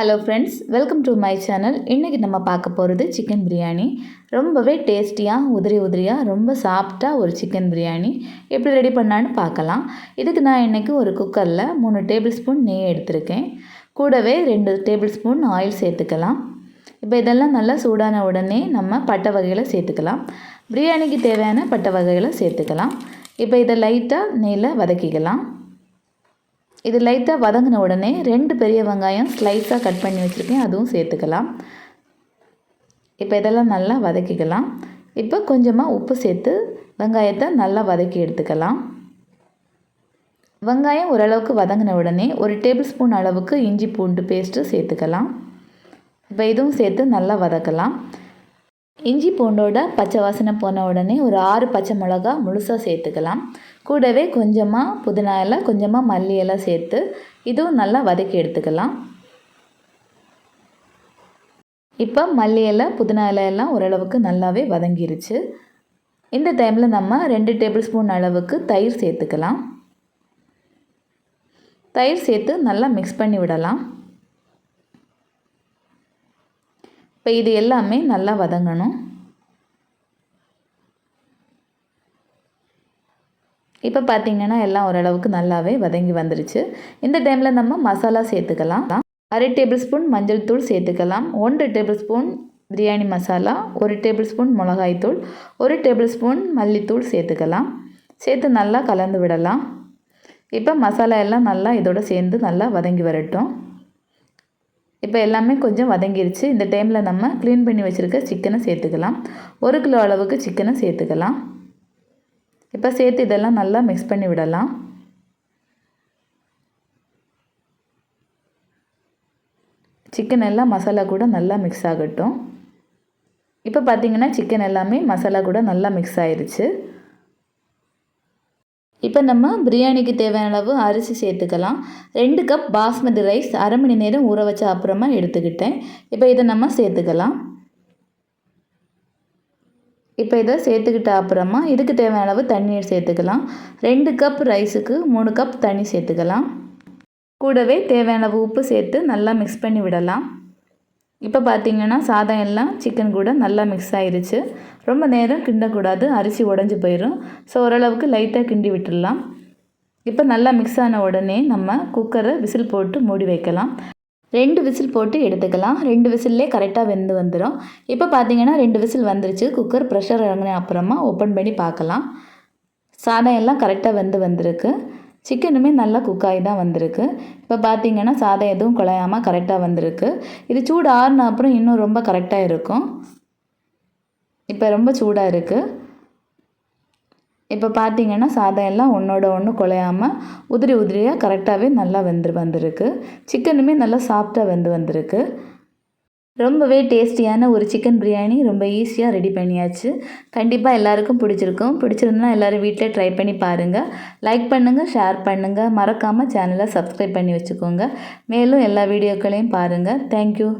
Hello friends welcome to my channel இன்றைக்கி நம்ம பார்க்க போகிறது சிக்கன் பிரியாணி ரொம்பவே டேஸ்டியாக உதிரி உதிரியாக ரொம்ப சாஃப்டாக ஒரு சிக்கன் பிரியாணி எப்படி ரெடி பண்ணான்னு பார்க்கலாம். இதுக்கு நான் இன்றைக்கி ஒரு குக்கரில் மூணு டேபிள் ஸ்பூன் நெய் எடுத்திருக்கேன். கூடவே ரெண்டு டேபிள் ஸ்பூன் ஆயில் சேர்த்துக்கலாம். இப்போ இதெல்லாம் நல்லா சூடான உடனே நம்ம பட்டை வகைகளை சேர்த்துக்கலாம். பிரியாணிக்கு தேவையான பட்டை வகைகளை சேர்த்துக்கலாம். இப்போ இதை லைட்டாக நெய்யில் வதக்கிக்கலாம். இது லைட்டாக வதங்கின உடனே ரெண்டு பெரிய வெங்காயம் ஸ்லைஸாக கட் பண்ணி வச்சுருக்கேன். அதுவும் சேர்த்துக்கலாம். இப்போ இதெல்லாம் நல்லா வதக்கிக்கலாம். இப்போ கொஞ்சமாக உப்பு சேர்த்து வெங்காயத்தை நல்லா வதக்கி எடுத்துக்கலாம். வெங்காயம் ஓரளவுக்கு வதங்கின உடனே ஒரு டேபிள் ஸ்பூன் அளவுக்கு இஞ்சி பூண்டு பேஸ்ட்டு சேர்த்துக்கலாம். இப்போ இதுவும் சேர்த்து நல்லா வதக்கலாம். இஞ்சி பூண்டோட பச்சை வாசனை போன உடனே ஒரு ஆறு பச்சை மிளகா முழுசாக சேர்த்துக்கலாம். கூடவே கொஞ்சமாக புதினா இலை கொஞ்சமாக மல்லி இலை சேர்த்து இதுவும் நல்லா வதக்கி எடுத்துக்கலாம். இப்போ மல்லி இலை புதினா இலை எல்லாம் ஓரளவுக்கு நல்லாவே வதங்கிருச்சு. இந்த டைமில் நம்ம ரெண்டு டேபிள் ஸ்பூன் அளவுக்கு தயிர் சேர்த்துக்கலாம். தயிர் சேர்த்து நல்லா மிக்ஸ் பண்ணி விடலாம். இப்போ இது எல்லாமே நல்லா வதங்கணும். இப்போ பார்த்திங்கன்னா எல்லாம் ஓரளவுக்கு நல்லாவே வதங்கி வந்துருச்சு. இந்த டைமில் நம்ம மசாலா சேர்த்துக்கலாம். அரை டேபிள் ஸ்பூன் மஞ்சள் தூள் சேர்த்துக்கலாம். ஒன்று டேபிள் ஸ்பூன் பிரியாணி மசாலா ஒரு டேபிள் ஸ்பூன் மிளகாய்த்தூள் ஒரு டேபிள் ஸ்பூன் மல்லித்தூள் சேர்த்துக்கலாம். சேர்த்து நல்லா கலந்து விடலாம். இப்போ மசாலா எல்லாம் நல்லா இதோடு சேர்ந்து நல்லா வதங்கி வரட்டும். இப்போ எல்லாமே கொஞ்சம் வதங்கிருச்சு. இந்த டைமில் நம்ம க்ளீன் பண்ணி வச்சுருக்க சிக்கனை சேர்த்துக்கலாம். ஒரு கிலோ அளவுக்கு சிக்கனை சேர்த்துக்கலாம். இப்போ சேர்த்து இதெல்லாம் நல்லா மிக்ஸ் பண்ணி விடலாம். சிக்கன் எல்லாம் மசாலா கூட நல்லா மிக்ஸ் ஆகட்டும். இப்போ பார்த்திங்கன்னா சிக்கன் எல்லாமே மசாலா கூட நல்லா மிக்ஸ் ஆயிடுச்சு இப்போ நம்ம பிரியாணிக்கு தேவையான அளவு அரிசி சேர்த்துக்கலாம். ரெண்டு கப் பாஸ்மதி ரைஸ் அரை மணி நேரம் ஊற வச்ச அப்புறமா எடுத்துக்கிட்டேன். இப்போ இதை நம்ம சேர்த்துக்கலாம். இப்போ இதை சேர்த்துக்கிட்ட அப்புறமா இதுக்கு தேவையான அளவு தண்ணீர் சேர்த்துக்கலாம். ரெண்டு கப் ரைஸுக்கு மூணு கப் தண்ணி சேர்த்துக்கலாம். கூடவே தேவையான அளவு உப்பு சேர்த்து நல்லா மிக்ஸ் பண்ணி விடலாம். இப்போ பார்த்திங்கன்னா சாதம் எல்லாம் சிக்கன் கூட நல்லா மிக்ஸ் ஆயிருச்சு. ரொம்ப நேரம் கிண்டக்கூடாது அரிசி உடஞ்சி போயிடும் ஸோ ஓரளவுக்கு லைட்டாக கிண்டி விட்டுடலாம். இப்போ நல்லா மிக்ஸ் ஆன உடனே நம்ம குக்கரை விசில் போட்டு மூடி வைக்கலாம். ரெண்டு விசில் போட்டு எடுத்துக்கலாம். ரெண்டு விசில்லே கரெக்டாக வெந்து வந்துடும் இப்போ பார்த்தீங்கன்னா ரெண்டு விசில் வந்துருச்சு. குக்கர் ப்ரெஷர் இறங்கின அப்புறமா ஓப்பன் பண்ணி பார்க்கலாம். சாதம் எல்லாம் கரெக்டாக வெந்து வந்திருக்கு. சிக்கனுமே நல்லா குக்காகி தான் வந்திருக்கு. இப்போ பார்த்தீங்கன்னா சாதம் எதுவும் குழையாமல் கரெக்டாக வந்திருக்கு. இது சூடு ஆறுன அப்புறம் இன்னும் ரொம்ப கரெக்டாக இருக்கும். இப்போ ரொம்ப சூடாக இருக்குது இப்போ பார்த்தீங்கன்னா சாதம் எல்லாம் ஒன்றோட ஒன்று குழையாமல் உதிரி உதிரியாக கரெக்டாகவே நல்லா வெந்து வந்திருக்கு. சிக்கனுமே நல்லா சாஃப்டாக வெந்து வந்திருக்கு. ரொம்பவே டேஸ்டியான ஒரு சிக்கன் பிரியாணி ரொம்ப ஈஸியாக ரெடி பண்ணியாச்சு. கண்டிப்பாக எல்லாருக்கும் பிடிச்சிருக்கும். பிடிச்சிருந்தா எல்லோரும் வீட்டில் ட்ரை பண்ணி பாருங்கள் லைக் பண்ணுங்கள் ஷேர் பண்ணுங்கள் மறக்காமல் சேனலை சப்ஸ்கிரைப் பண்ணி வச்சுக்கோங்க. மேலும் எல்லா வீடியோக்களையும் பாருங்கள் தேங்க்யூ